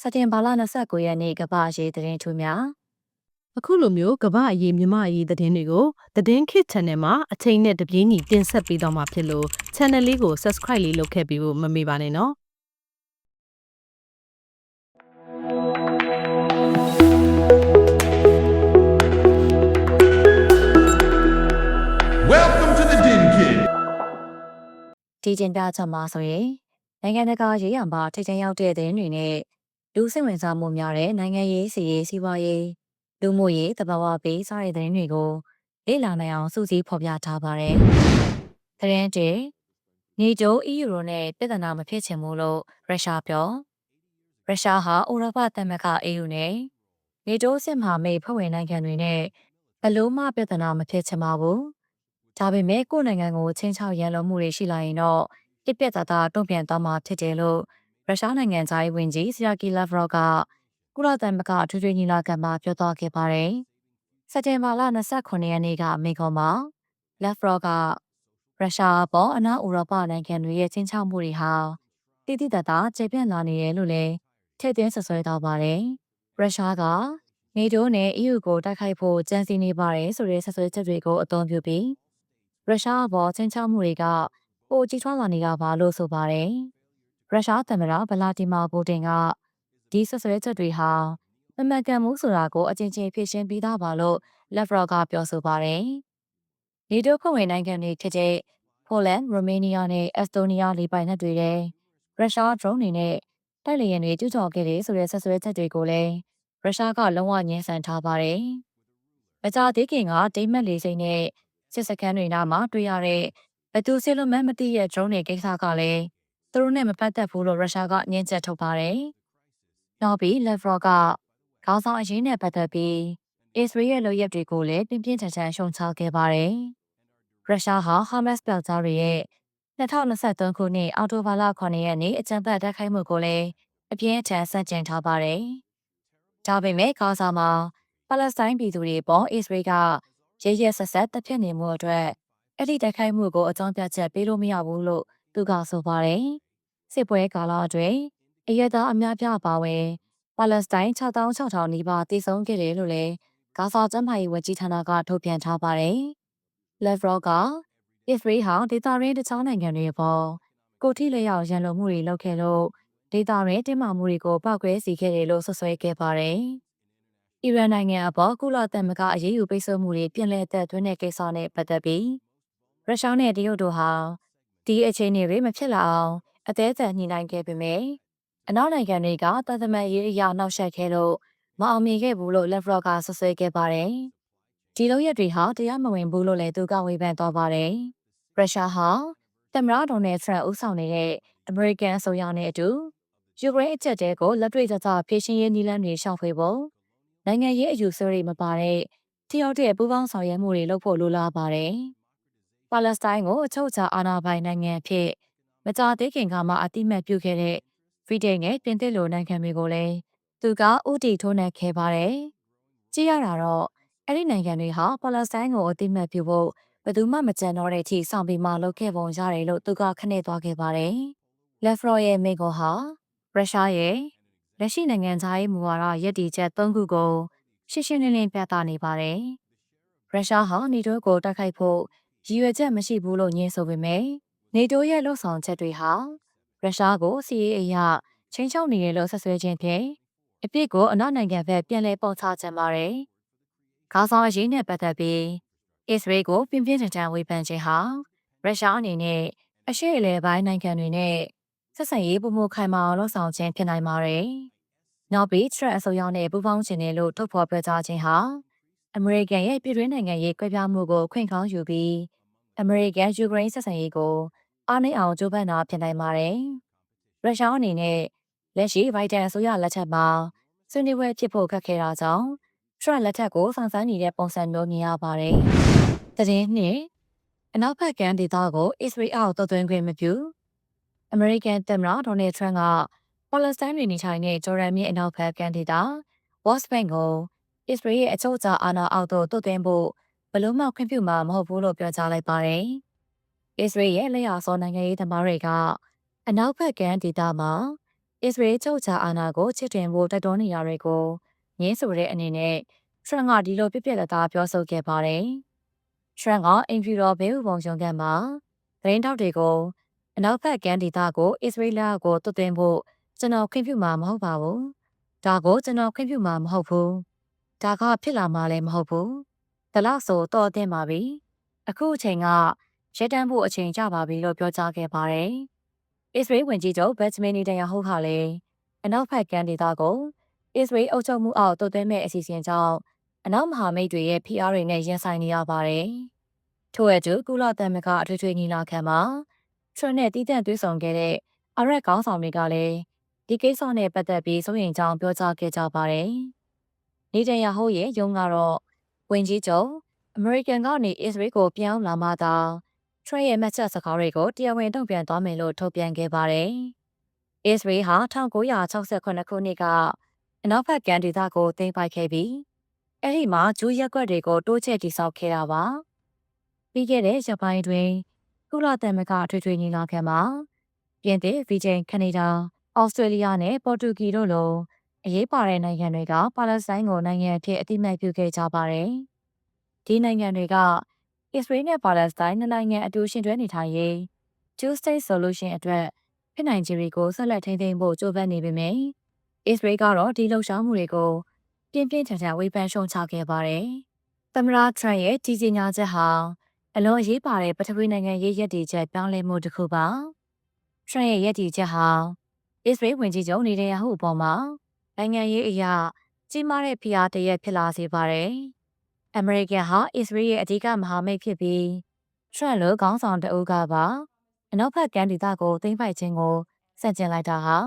စက်တင်ဘာလ29ရက်နေ့ကမ္ဘာ့ရေးသတင်းထူးများအခုလိုမျိုးကမ္ဘာအရေးမြမအရေးသတင်းတွေကိုသတင်းခစ် channel မှာအချိန်နဲ့တပြေးညီတင်ဆက်ပေးတော့မှာဖြစ်လို့ channel လေးကို subscribe လေးလုပ်ခဲ့ပြီးဖို့မမေ့ပါနဲ့နော် Welcome to the Din Kid. ဒီကျင်ပြချက်မှာဆိုရင်နိုင်ငံတကာရေးရမှာထိတ်ချင်ရောက်တဲ့သတင်းတွေနဲ့ လူစိတ်ဝင်စားမှုများတဲ့နိုင်ငံရေးစီရေးစီးပွားရေးလူမှုရေးတဘာဝပေးစတဲ့သတင်းတွေကိုလေ့လာနိုင်အောင်စူးစီးဖော်ပြထားပါတယ်။သတင်းတွေနေကျိုး EU နဲ့ပြည်ထနာမဖြစ်ချင်ဘူးလို့ရုရှားပြောရုရှားဟာဥရောပသမဂ္ဂ EU နဲ့နေကျိုးစစ်မှမိတ်ဖွဲ့ဝင်နိုင်ငံတွေနဲ့ဘလို့မှပြည်ထနာမဖြစ်ချင်ပါဘူး။ဒါပေမဲ့ကိုယ့်နိုင်ငံကိုချင်းချောက်ရန်လိုမှုတွေရှိလာရင်တော့ပြက်ပြက်သားသားတုံ့ပြန်သွားမှာဖြစ်တယ်လို့ ရုရှားနိုင်ငံသားရေးဝန်ကြီးဆီယာကီလာဗရော့ကကုလသမဂ္ဂအထွေထွေညီလာခံမှာပြောသွားခဲ့ပါတယ်။စက်တင်ဘာလ29ရက်နေ့ကအမေရိကန်မှာလက်ဗရော့ကရုရှားပေါ်အနောက်ဥရောပနိုင်ငံတွေရဲ့ချင်းချောက်မှုတွေဟာတိတိတတ်တာကျေပြန့်လာနေတယ်လို့လည်းထည့်သွင်းဆွဆွဲထားပါတယ်။ရုရှားကနေတိုးနဲ့ EU ကိုတိုက်ခိုက်ဖို့ကြံစည်နေပါတယ်ဆိုတဲ့ဆွဆွဲချက်တွေကိုအသုံးပြုပြီးရုရှားဘောချင်းချောက်မှုတွေကပိုကြီးထွားလာနေတာပါလို့ဆိုပါတယ်။ ရုရှားသမ္မတဗလာဒီမာပူတင်ကဒီဆွဆွဲချက်တွေဟာမမှန်ကန်မှုဆိုတာကိုအကြင်ချင်းဖြေရှင်းပြီးသားပါလို့လက်ဗရော့ကပြောဆိုပါတယ်။နေတိုးဖွဲ့ဝင်နိုင်ငံတွေဖြစ်တဲ့ပိုလန်၊ရိုမေးနီးယားနဲ့အက်စတိုးနီးယားလေပိုင်နက်တွေတဲ့ရုရှား drone တွေနဲ့တိုက်လေယာဉ်တွေကျူးကျော်ခဲ့တယ်ဆိုတဲ့ဆက်ဆွဲချက်တွေကိုလည်းရုရှားကလုံးဝညှင်းဆန်ထားပါတယ်။မကြာသေးခင်ကဒိမတ်လေစိမ်းနဲ့စစ်စခန်းတွေနားမှာတွေ့ရတဲ့ဘသူစစ်လို့မှမသိရဲ့ drone တွေကိစ္စကလည်း သူတို့နဲ့မပတ်သက်ဘူးလို့ရုရှားကညှင်းချက်ထုတ်ပါတယ်။နောက်ပြီး Lavrov ကခေါင်းဆောင်အရေးနဲ့ပတ်သက်ပြီးအစ္စရေးရဲ့လုပ်ရက်တွေကိုလည်းပြင်းပြင်းထန်ထန်ရှုံချခဲ့ပါတယ်။ရုရှားဟာဟာမတ်စ်ပြောက်ကြားတွေရဲ့2023ခုနှစ်အောက်တိုဘာလ9ရက်နေ့အကြံဖတ်တိုက်ခိုက်မှုကိုလည်းအပြင်းအထန်ဆန့်ကျင်ထားပါတယ်။ဒါပေမဲ့ဂါဇာမှာပါလက်စတိုင်းပြည်သူတွေပေါ်အစ္စရေးကရဲရဲဆက်ဆက်တပ်ဖြတ်နေမှုအတွက်အဲ့ဒီတိုက်ခိုက်မှုကိုအကြောင်းပြချက်ပေးလို့မရဘူးလို့သူကဆိုပါတယ်။ စစ်ပွဲကာလအတွင်းအရသာအများပြပါဝင်ပါလက်စတိုင်း6600နီးပါးတည်ဆုံခဲ့တယ်လို့လည်းဂါဇာကျန်းမာရေးဝန်ကြီးဌာနကထုတ်ပြန်ထားပါတယ်။ Lavrov ကအစ္စရေးဟာဒေသရင်းတခြားနိုင်ငံတွေပေါ်ကိုထိလျောက်ရန်လိုမှုတွေလုပ်ခဲ့လို့ဒေသရင်းတင်းမာမှုတွေကိုပောက်ကွဲစေခဲ့တယ်လို့ဆွဆွဲခဲ့ပါတယ်။အီရန်နိုင်ငံအပေါ်ကုလသမဂ္ဂအရေးယူပိတ်ဆို့မှုတွေပြင်လည်သက်သွင်းတဲ့ကိစ္စနဲ့ပတ်သက်ပြီးရုရှားနဲ့တရုတ်တို့ဟာဒီအခြေအနေတွေမဖြစ်လာအောင် အသေးအံညှိနှိုင်းခဲ့ပေမယ့်အနောက်နိုင်ငံတွေကတသမန်ရေးအရာနှောက်ယှက်ခဲ့လို့မအောင်မြင်ခဲ့ဘူးလို့လက်ဗရော့ကဆွဆွဲခဲ့ပါတယ်။ဒီလိုရက်တွေဟာတရားမဝင်ဘူးလို့လည်းသူကဝေဖန်သွားပါတယ်။ရုရှားဟာသမ္မတဒေါ်နယ်ထရန့်ဦးဆောင်နေတဲ့အမေရိကန်အစိုးရနဲ့အတူယူကရိန်းအချက်တဲကိုလက်တွေ့ကျကျဖြည့်ရှင်းရေးနည်းလမ်းတွေရှောက်ဖွေဖို့နိုင်ငံရေးအယူဆတွေမပါတဲ့တယောက်တည်းပူးပေါင်းဆောင်ရွက်မှုတွေလုပ်ဖို့လိုလားပါတယ်။ပါလက်စတိုင်းကိုအချုပ်အခြာအာဏာပိုင်နိုင်ငံအဖြစ် မကြာသေးခင်ကမှအတိမတ်ပြုခဲ့တဲ့ဗြိတိန်နဲ့ပြင်သစ်လိုနိုင်ငံတွေကိုလည်းသူကဥတီထိုးနှက်ခဲ့ပါတယ်။ကြည့်ရတာတော့အဲ့ဒီနိုင်ငံတွေဟာပါလက်စတိုင်းကိုအတိမတ်ပြုဖို့ဘယ်သူမှမကြံတော့တဲ့အထိစောင့်ပြီးမှလုပ်ခဲ့ပုံရတယ်လို့သူကခနဲ့သွားခဲ့ပါတယ်။လက်ဖရော့ရဲ့မိကိုဟာရုရှားရဲ့လက်ရှိနိုင်ငံသားရေးမူဝါဒရည်တည်ချက်၃ခုကိုရှင်းရှင်းလင်းလင်းပြသနေပါတယ်။ရုရှားဟာနေတိုးကိုတိုက်ခိုက်ဖို့ရည်ရွယ်ချက်မရှိဘူးလို့ညင်းဆိုပေမဲ့ နေတိုးရဲ့လှုပ်ဆောင်ချက်တွေဟာရုရှားကိုစီးရေးအရာချင်းချောက်နေရလို့ဆက်ဆွဲခြင်းဖြင့်အပြစ်ကိုအနောက်နိုင်ငံဘက်ပြန်လည်ပေါချချင်ပါတယ်။ခေါင်းဆောင်အရေးနဲ့ပတ်သက်ပြီးအစ္စရေးကိုပြင်းပြင်းထန်ထန်ဝေဖန်ခြင်းဟာရုရှားအနေနဲ့အရှေ့အလယ်ပိုင်းနိုင်ငံတွေနဲ့ဆက်ဆံရေးပုံမှုခိုင်မာအောင်လှုပ်ဆောင်ခြင်းဖြစ်နိုင်ပါတယ်။နောက်ပြီးထရက်အစိုးရနဲ့ပူးပေါင်းခြင်းနဲ့လို့ထုတ်ဖော်ပြောကြားခြင်းဟာအမေရိကန်ရဲ့ပြည်တွင်းနိုင်ငံရေးကွဲပြားမှုကိုခွင့်ကောင်းယူပြီးအမေရိကန်ယူကရိန်းဆက်ဆံရေးကို အားနည်းအောင်ကြိုးပမ်းတာဖြစ်နိုင်ပါတယ်။ရုရှားအနေနဲ့လက်ရှိဘိုင်ဒန်အစိုးရလက်ထက်မှာဆွေးနွေးပွဲဖြစ်ဖို့ခက်ခဲတာကြောင့်ထရန့်လက်ထက်ကိုဆောင်ဆန်းနေတဲ့ပုံစံမျိုးမြင်ရပါတယ်။တည်င်းနှစ်အနောက်ဘက်ကမ်းဒေသကိုအစ္စရေးအောက်သွသွင်းခွင့်မပြုအမေရိကန်သမ္မတဒေါ်နယ်ထရန့်ကပါလက်စတိုင်းတွေနေထိုင်တဲ့ဂျော်ဒန်မြစ်အနောက်ဘက်ကမ်းဒေသဝတ်စ်ဘန်ကိုအစ္စရေးရဲ့အချုပ်အခြာအာဏာအောက်သို့သွတ်သွင်းဖို့ဘလို့မှခွင့်ပြုမှာမဟုတ်ဘူးလို့ပြောကြားလိုက်ပါတယ်။ အစ္စရေးရဲ့လက်ရစောနိုင်ငံရေးသမားတွေကအနောက်ဘက်ကမ်းဒေသမှာအစ္စရေးချုပ်ချာအာဏာကိုချစ်တင်ဖို့တိုက်တွန်းနေရတွေကိုငင်းဆိုတဲ့အနေနဲ့ထရန့်ကဒီလိုပြပြလက်သားပြောဆိုခဲ့ပါတယ်။ထရန့်ကအင်ဖြူတော်ဘေးဥပုံရုံကန်မှာသတင်းတောက်တွေကိုအနောက်ဘက်ကမ်းဒေသကိုအစ္စရေးလက်အောက်ကိုတွတ်သွင်းဖို့ကျွန်တော်ခွင့်ပြုမှာမဟုတ်ပါဘူး။ဒါကိုကျွန်တော်ခွင့်ပြုမှာမဟုတ်ဘူး။ဒါကဖြစ်လာမှာလည်းမဟုတ်ဘူး။ဒါလောက်ဆိုတော့တင်ပါပြီ။အခုအချိန်က ရဲတန်းဖို့အချိန်ကြပါပြီလို့ပြောကြားခဲ့ပါတယ်။အစ္စရေးဝန်ကြီးချုပ်ဘက်ဂျမင်နီတန်ယာဟုတ်ခါလည်းအနောက်ဘက်ကမ်းဒေသကိုအစ္စရေးအုပ်ချုပ်မှုအောက်တွတ်သွင်းမဲ့အစီအစဉ်ကြောင့်အနောက်မဟာမိတ်တွေရဲ့ဖိအားတွေနဲ့ရင်ဆိုင်နေရပါတယ်။ထို့အတူကုလသမဂ္ဂအထွေထွေညီလာခံမှာထရနဲ့တည်တံ့သွေးဆောင်ခဲ့တဲ့အရက်ကောင်းဆောင်တွေကလည်းဒီကိစ္စနဲ့ပတ်သက်ပြီးစိုးရိမ်ကြောင်းပြောကြားခဲ့ကြပါတယ်။နေတန်ယာဟုရဲ့ယုံကတော့ဝင်ကြီးချုပ်အမေရိကန်ကနေအစ္စရေးကိုပြောင်းလာမှသာ ထရရဲ့မှတ်ချက်စကားတွေကိုတရားဝင်တုံ့ပြန်သွားမယ်လို့ထုတ်ပြန်ခဲ့ပါတယ်။အစ္စရေးဟာ1968ခုနှစ်ကအနောက်ဘက်ကမ်းဒေသကိုသိမ်းပိုက်ခဲ့ပြီးအဲ့ဒီမှာဂျူးရက်ကွက်တွေကိုတိုးချဲ့တိစောက်ခဲ့တာပါ။ပြီးခဲ့တဲ့ရက်ပိုင်းတွင်ကုလသမဂ္ဂအထွေထွေညီလာခံမှာပြင်သစ်၊ဗီဂျင်၊ကနေဒါ၊ဩစတြေးလျနဲ့ပေါ်တူဂီတို့လိုအရေးပါတဲ့နိုင်ငံတွေကပါလက်စတိုင်းကိုနိုင်ငံအဖြစ်အတိအမှတ်ပြုခဲ့ကြပါတယ်။ဒီနိုင်ငံတွေက အစ္စရေးနဲ့ပါလက်စတိုင်းနှစ်နိုင်ငံအတူရှင်တွဲနေထိုင်ရေး Two State Solution အတွက်ဖြစ်နိုင်ခြေတွေကိုဆက်လက်ထိန်းသိမ်းဖို့ကြိုးပမ်းနေပေမယ့်အစ္စရေးကတော့ဒီလှုပ်ရှားမှုတွေကိုပြင်းပြင်းထန်ထန်ဝေဖန်ရှုံချခဲ့ပါတယ်။သမ္မတထရန့်ရဲ့ကြီးကြီးညာချက်ဟာအလွန်အရေးပါတဲ့ပထဝီနိုင်ငံရေးရည်တည်ချက်ပြောင်းလဲမှုတစ်ခုပါ။ထရန့်ရဲ့ရည်တည်ချက်ဟာအစ္စရေးဝန်ကြီးချုပ်နေတဲ့ယာဟုအပေါ်မှာနိုင်ငံရေးအရာကြီးမားတဲ့ဖိအားတရက်ဖြစ်လာစေပါတယ်။ အမေရိကန်ဟာအစ္စရေးရဲ့အဓိကမဟာမိတ်ဖြစ်ပြီးထရန့်လိုခေါင်းဆောင်တအုပ်ကပါအနောက်ဘက်ကမ်းဒေသကိုသိမ်းပိုက်ခြင်းကိုစန့်ကျင်လိုက်တာဟာ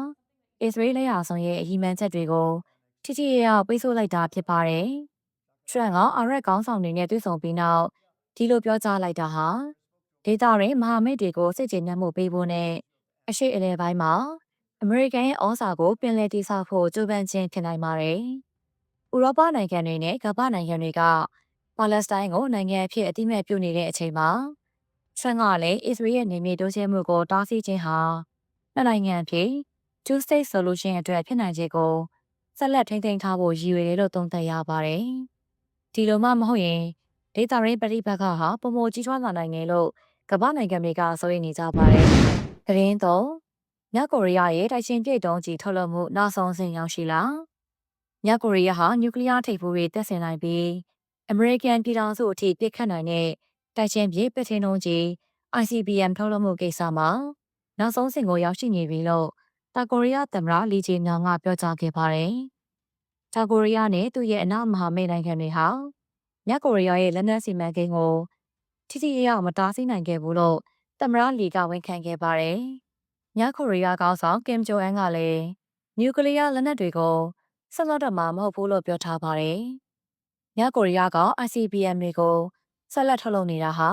အစ္စရေးလက်ရဆောင်ရဲ့အဟိမန်ချက်တွေကိုထိထိရရပိတ်ဆို့လိုက်တာဖြစ်ပါတယ်။ထရန့်ကအာရက်ခေါင်းဆောင်တွေနဲ့တွေ့ဆုံပြီးနောက်ဒီလိုပြောကြားလိုက်တာဟာဒေတာရင်မဟာမိတ်တွေကိုစိတ်ကျေနပ်မှုပေးဖို့နဲ့အရှိအလဲပိုင်းမှာအမေရိကန်ရဲ့ဩဇာကိုပြင်လည်တည်ဆောက်ဖို့ကြိုးပမ်းခြင်းဖြစ်နိုင်ပါတယ်။ ဥရောပနိုင်ငံတွေနဲ့ကမ္ဘာနိုင်ငံတွေကပါလက်စတိုင်းကိုနိုင်ငံအဖြစ်အတိအမှတ်ပြုနေတဲ့အချိန်မှာထရန့်ကလည်းအစ္စရေးရဲ့နေမြေတိုးချဲ့မှုကိုတားဆီးခြင်းဟာနှစ်နိုင်ငံအဖြစ် two state solution အတွက်ဖြစ်နိုင်ခြေကိုဆက်လက်ထိန်းသိမ်းထားဖို့ရည်ရွယ်တယ်လို့သုံးသပ်ရပါတယ်။ဒီလိုမှမဟုတ်ရင်ဒေတာရင်းပရိပက္ခဟာပုံမကြီးထွားလာနိုင်တယ်လို့ကမ္ဘာနိုင်ငံတွေကဆိုရင်နေကြပါတယ်။ဂရင်းတော့မြောက်ကိုရီးယားရဲ့တိုက်ချင်းပြည့်တုံးကြီးထုတ်လုပ်မှုနောက်ဆုံးဆင့်ရောက်ရှိလာ မြောက်ကိုရီးယားဟာနျူကလ িয়ার ထိပ်ဖူးတွေတက်ဆင်နိုင်ပြီးအမေရိကန်ပြည်ထောင်စုအထိပစ်ခတ်နိုင်တဲ့တိုက်ချင်းပြည့်ပစ်ထင်းတုံးကြီး ICBM ထုတ်လုပ်မှုကိစ္စမှာနောက်ဆုံးဆင့်ကိုရောက်ရှိနေပြီလို့တာကိုရီးယားသမ္မတလီဂျီမြောင်ကပြောကြားခဲ့ပါတယ်။တာကိုရီးယားနဲ့သူ့ရဲ့အနောက်မဟာမိတ်နိုင်ငံတွေဟာမြောက်ကိုရီးယားရဲ့လက်နက်စီမံကိန်းကိုထိထိရရမတားဆီးနိုင်ခဲ့ဘူးလို့သမ္မတလီကဝန်ခံခဲ့ပါတယ်။မြောက်ကိုရီးယားကောင်းဆောင်ကင်ဂျိုအန်ကလည်းနျူကလ িয়ার လက်နက်တွေကို ဆက်လက်တော့မှာမဟုတ်ဘူးလို့ပြောထားပါတယ်။မြောက်ကိုရီးယားက ICBM တွေကိုဆက်လက်ထုတ်လုပ်နေတာဟာ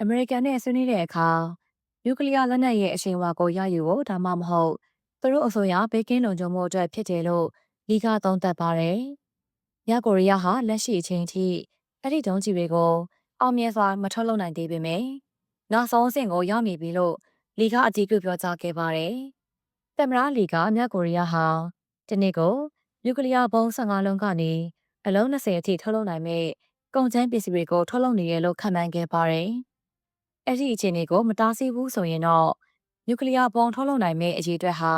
အမေရိကန်နဲ့ဆွေးနွေးတဲ့အခါနျူကလ িয়ার လက်နက်ရဲ့အရှိန်အဝါကိုရယူဖို့ဒါမှမဟုတ်သူတို့အဆိုအရဘေးကင်းလုံခြုံမှုအတွက်ဖြစ်တယ်လို့လီကသုံးသပ်ပါတယ်။မြောက်ကိုရီးယားဟာလက်ရှိအချိန်ထိအဲ့ဒီဒုံးကျည်တွေကိုအောင်မြင်စွာမထုတ်လုပ်နိုင်သေးပေမယ့်နောက်ဆုံးအဆင့်ကိုရောက်နေပြီလို့လီကအတည်ပြုပြောကြားခဲ့ပါတယ်။သမ္မတလီကမြောက်ကိုရီးယားဟာဒီနေ့ကို နျူကလ িয়ার ဘုံ15လုံးကနေအလုံး20အထိထုတ်လုပ်နိုင်မဲ့ကုန်ကျန်းပစ္စည်းတွေကိုထုတ်လုပ်နေရလို့ခန့်မှန်းခဲ့ပါတယ်။အဲ့ဒီအခြေအနေကိုမတားဆီးဘူးဆိုရင်တော့နျူကလ িয়ার ဘုံထုတ်လုပ်နိုင်မဲ့အရေးအတွက်ဟာ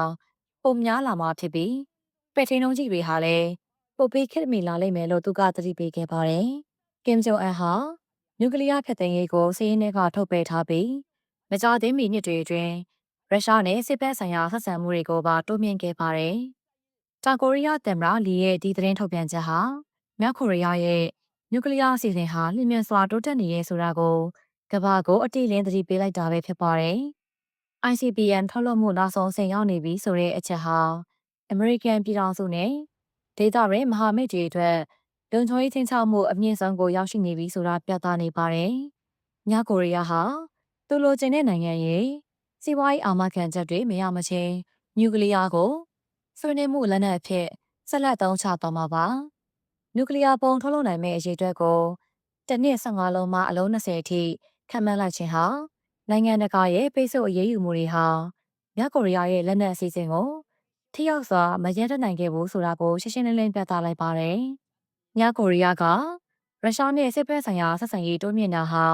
ပုံများလာမှာဖြစ်ပြီးပဲ့ထင်းလုံးကြီးတွေဟာလည်းပုတ်ပေးခက်မီလာလိမ့်မယ်လို့သူကသတိပေးခဲ့ပါတယ်။ကင်ဂျုံအန်ဟာနျူကလ িয়ার ဖျက်သိမ်းရေးကိုစီးရင်တွေကထုတ်ပယ်ထားပြီးမကြာသေးမီနှစ်တွေအတွင်းရုရှားနဲ့စစ်ဘက်ဆိုင်ရာဆက်ဆံမှုတွေကိုပါတိုးမြှင့်ခဲ့ပါတယ်။ တောင်ကိုရီးယားသမ္မတလီရဲ့ဒီသတင်းထုတ်ပြန်ချက်ဟာမြောက်ကိုရီးယားရဲ့နျူကလ িয়ার အစီအစဉ်ဟာလျင်မြန်စွာတိုးတက်နေရဲဆိုတာကိုကမ္ဘာကိုအတိအလင်းသတိပေးလိုက်တာပဲဖြစ်ပါတယ်။ ICBM ထုတ်လုပ်မှုနောက်ဆုံးအဆင့်ရောက်နေပြီဆိုတဲ့အချက်ဟာအမေရိကန်ပြည်ထောင်စုနဲ့ဒေသရင်းမဟာမိတ်တွေအတွက်လုံခြုံရေးချင်းချောက်မှုအမြင့်ဆုံးကိုရောက်ရှိနေပြီဆိုတာပြသနေပါတယ်။မြောက်ကိုရီးယားဟာသူလိုချင်တဲ့နိုင်ငံရဲ့စီးပွားရေးအာမခံချက်တွေမရမချင်းနျူကလ িয়ার ကို ဆွေးနွေးမှုလက်နက်အဖြစ်ဆက်လက်သုံးချသွားမှာပါ။နျူကလ িয়ার ပုံထုတ်လုပ်နိုင်မယ့်အရေးအတွက်ကိုတစ်နှစ်15လုံးမှအလုံး20အထိခံမှန်းလိုက်ခြင်းဟာနိုင်ငံတကာရဲ့ပိတ်ဆို့အရေးယူမှုတွေဟာမြောက်ကိုရီးယားရဲ့လက်နက်အစီအစဉ်ကိုထိထိရောက်စွာမရန်တတ်နိုင်ခဲ့ဘူးဆိုတာကိုရှင်းရှင်းလင်းလင်းပြသလိုက်ပါတယ်။ညကိုရီးယားကရုရှားနဲ့စစ်ဘက်ဆိုင်ရာဆက်ဆံရေးတိုးမြှင့်တာဟာ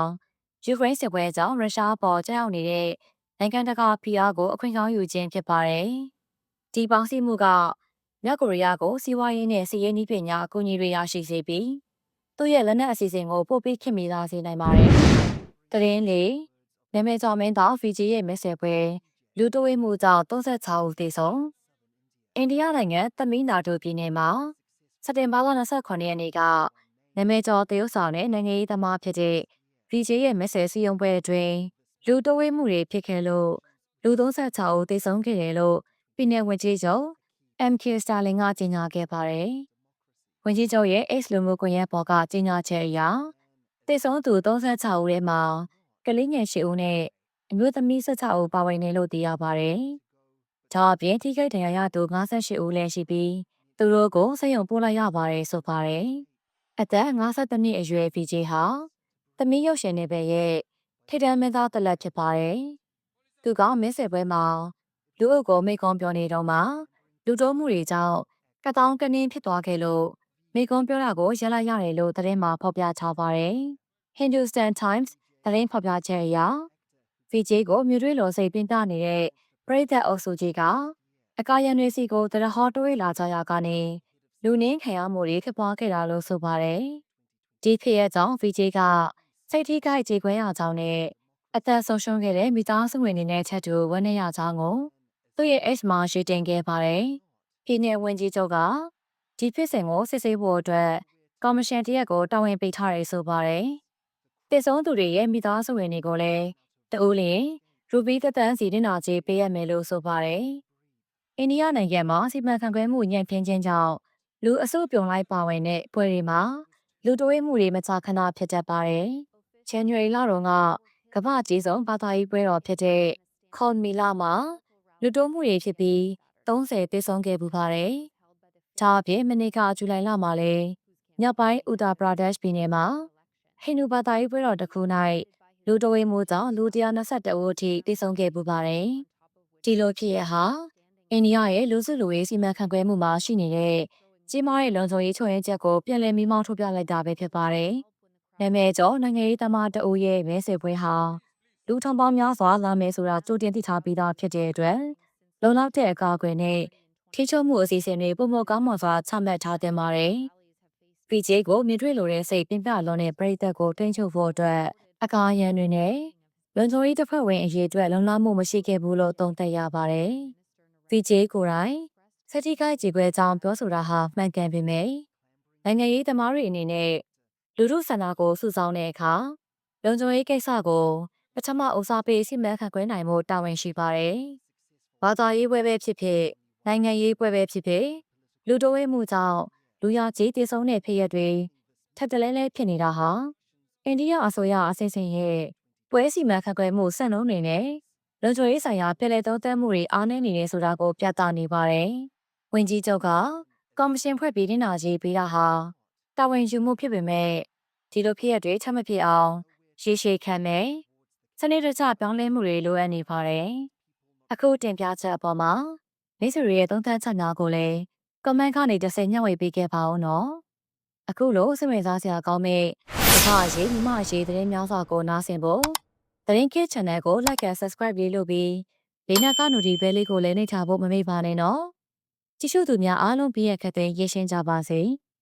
ယူကရိန်းစစ်ပွဲကြောင့်ရုရှားပေါ်ကြောက်နေတဲ့နိုင်ငံတကာဖိအားကိုအခွင့်ကောင်းယူခြင်းဖြစ်ပါတယ်။ ဒီပေါင်းစည်းမှုကမြောက်ကိုရီးယားကိုစီးပွားရေးနဲ့စီးရေးနည်းပညာအကူအညီတွေရရှိစေပြီးသူ့ရဲ့လက်နက်အစီအစဉ်ကိုပို့ပြီးခင်မိလာစေနိုင်ပါတယ်။တရင်လေးနာမည်ကျော်မင်းသား VG ရဲ့မက်ဆေ့ပွဲလူတိုးဝေးမှုကြောင့်36ဦးသေဆုံးအိန္ဒိယနိုင်ငံသမီးနာဒိုပြည်နယ်မှာစက်တင်ဘာလ29ရက်နေ့ကနာမည်ကျော်တရုတ်ဆောင်တဲ့နိုင်ငံရေးသမားဖြစ်တဲ့ VJ ရဲ့မက်ဆေ့စီယုံပွဲအတွင်းလူတိုးဝေးမှုတွေဖြစ်ခဲ့လို့လူ36ဦးသေဆုံးခဲ့တယ်လို့ ပြည်내ဝန်ကြီးချုပ် MK Stalin ကကြေညာခဲ့ပါတယ်။ဝန်ကြီးချုပ်ရဲ့ X လူမှုကွန်ရက်ပေါ်ကကြေညာချက်အရသေဆုံးသူ36ဦးထဲမှာကလေးငယ်10ဦးနဲ့အမျိုးသမီး16ဦးပါဝင်တယ်လို့သိရပါတယ်။ဒါအပြင်ထိခိုက်ဒဏ်ရာရသူ58ဦးလည်းရှိပြီးသူတို့ကိုစိတ်ယုံပို့လိုက်ရပါတယ်ဆိုပါတယ်။အသက်52နှစ်အရွယ် VJ ဟာသမီးရုပ်ရှင်နယ်ပယ်ရဲ့ထိတန်းမင်းသားတလက်ဖြစ်ပါတယ်။သူကမင်းဆယ်ပွဲမှာ လူအုပ်ကိုမိကွန်ပြောနေတော့မှလူတိုးမှုတွေကြောင့်ကတောင်းကနင်းဖြစ်သွားခဲ့လို့မိကွန်ပြောတာကိုရက်လိုက်ရတယ်လို့သတင်းမှာဖော်ပြထားပါတယ်။ Hindustan Times သတင်းဖော်ပြချက်အရ VJ ကိုမြွေတွေးလော်စိတ်ပင်ပြနေတဲ့ပရိသတ်အုပ်စုကြီးကအကာယံတွေစီကိုတရဟောတွေးလာကြရကနေလူနင်းခံရမှုတွေဖြစ်ပွားခဲ့တာလို့ဆိုပါတယ်။ဒီဖြစ်ရဲ့ကြောင့် VJ ကစိတ်ထိခိုက်ကြေခွဲရကြောင်းနဲ့အသက်ဆုံးရှုံးခဲ့တဲ့မိသားစုဝင်တွေနဲ့ချက်တူဝန်းနေရကြောင်းကို သူ့ရဲ့ X မှာရှင်းတင်ခဲ့ပါတယ်။ပြည်내ဝန်ကြီးချုပ်ကဒီဖြစ်စဉ်ကိုစစ်ဆေးဖို့အတွက်ကော်မရှင်တရက်ကိုတာဝန်ပေးထားရဆိုပါတယ်။တည်ဆုံးသူတွေရဲ့မိသားစုဝင်တွေကိုလည်းတအိုးလျင်ရူဘီသက်တမ်းစီတင်နာကြီးပေးရမယ်လို့ဆိုပါတယ်။အိန္ဒိယနိုင်ငံမှာစီမံခန့်ခွဲမှုညံ့ဖျင်းခြင်းကြောင့်လူအစုပြုံလိုက်ပါဝင်တဲ့ပွဲတွေမှာလူတိုးဝေးမှုတွေမကြာခဏဖြစ်တတ်ပါတယ်။ January လတုန်းကကမ္ဘာကြီးဆုံးဘာသာရေးပွဲတော်ဖြစ်တဲ့ Kumbh Mela မှာလူ တိုးမှုတွေဖြစ်ပြီး30တိဆုံးခဲ့ပူပါတယ်။ဒါအပြင်မနေ့ကဇူလိုင်လမှာလည်းမြောက်ပိုင်း Uttar Pradesh ပြည်နယ်မှာဟိန္ဒူဘာသာရေးပွဲတော်တစ်ခု၌လူတိုးဝေးမှုကြောင့်လူ122ဦးအထိတိဆုံးခဲ့ပူပါတယ်။ဒီလိုဖြစ်ရဟာအိန္ဒိယရဲ့လူစုလူဝေးစီမံခန့်ခွဲမှုမှာရှိနေတဲ့ကြီးမားတဲ့လုံခြုံရေးချုံရင်ချက်ကိုပြန်လည်မိမောင်းထုတ်ပြလိုက်တာပဲဖြစ်ပါတယ်။နာမည်ကျော်နိုင်ငံရေးသမားတအူးရဲ့မဲဆွယ်ပွဲဟာ လူထောင်ပေါင်းများစွာလာမယ်ဆိုတာကြိုတင်သိထားပြီးသားဖြစ်တဲ့အတွက်လုံလောက်တဲ့အကာအကွယ်နဲ့ထိချုံမှုအစီအစဉ်တွေပုံမကောင်းမွန်စွာချမှတ်ထားတင်ပါတယ်။ PJ ကိုမြင်တွေ့လိုတဲ့စိတ်ပြင်းပြလွန်တဲ့ပြည်သက်ကိုထိန်းချုပ်ဖို့အတွက်အကာအရန်တွေနဲ့လုံခြုံရေးတပ်ဖွဲ့ဝင်အရေးအတွက်လုံလောက်မှုမရှိခဲ့ဘူးလို့သုံးသပ်ရပါတယ်။ PJ ကိုယ်တိုင်စတိကိုက်ကြေခွဲကြောင်းပြောဆိုတာဟာမှန်ကန်ပေမယ့်နိုင်ငံရေးသမားတွေအနေနဲ့လူထုဆန္ဒကိုစုဆောင်းတဲ့အခါလုံခြုံရေးကိစ္စကို ပထမဦးစားပေးစီမံခန့်ခွဲနိုင်မှုတာဝန်ရှိပါတယ်။ဘာသာရေးပွဲပဲဖြစ်ဖြစ်နိုင်ငံရေးပွဲပဲဖြစ်ဖြစ်လူတိုးဝဲမှုကြောင့်လူရကြီးတည်ဆုံတဲ့ဖြစ်ရပ်တွေထပ်တလဲလဲဖြစ်နေတာဟာအိန္ဒိယအစိုးရအစိမ့်စိမ့်ရဲ့ပွဲစီမံခန့်ခွဲမှုစံနှုန်းတွေနဲ့လုံခြုံရေးဆိုင်ရာပြည်လဲသုံးသပ်မှုတွေအားနည်းနေတယ်ဆိုတာကိုပြသနေပါတယ်။ဝင်ကြီးချုပ်ကကော်မရှင်ဖွဲ့ပြီးတင်နာကြီးပေးတာဟာတာဝန်ယူမှုဖြစ်ပေမဲ့ဒီလိုဖြစ်ရတွေချမဖြစ်အောင်ရေရှည်ခံမယ် စနစ်တကျပြောင်းလဲမှုတွေလိုအပ်နေပါတယ်။အခုတင်ပြချက်အပေါ်မှာမိတ်ဆွေတွေရဲ့သုံးသပ်ချက်များကိုလည်း comment ကနေတစ်ဆင့်ညှဝေပေးခဲ့ပါဦးနော်။အခုလိုစိတ်ဝင်စားစရာကောင်းမဲ့ဒီခါရေးမိမရေးသတင်းများစွာကိုနားဆင်ဖို့သတင်းခစ် channel ကို like and subscribe လေးလုပ်ပြီးဘေးနားက notification လေးကိုလည်းနှိပ်ထားဖို့မမေ့ပါနဲ့နော်။ကြည့်ရှုသူများအားလုံးပြည့်ရခက်တဲ့ရရှင်းကြပါစေ။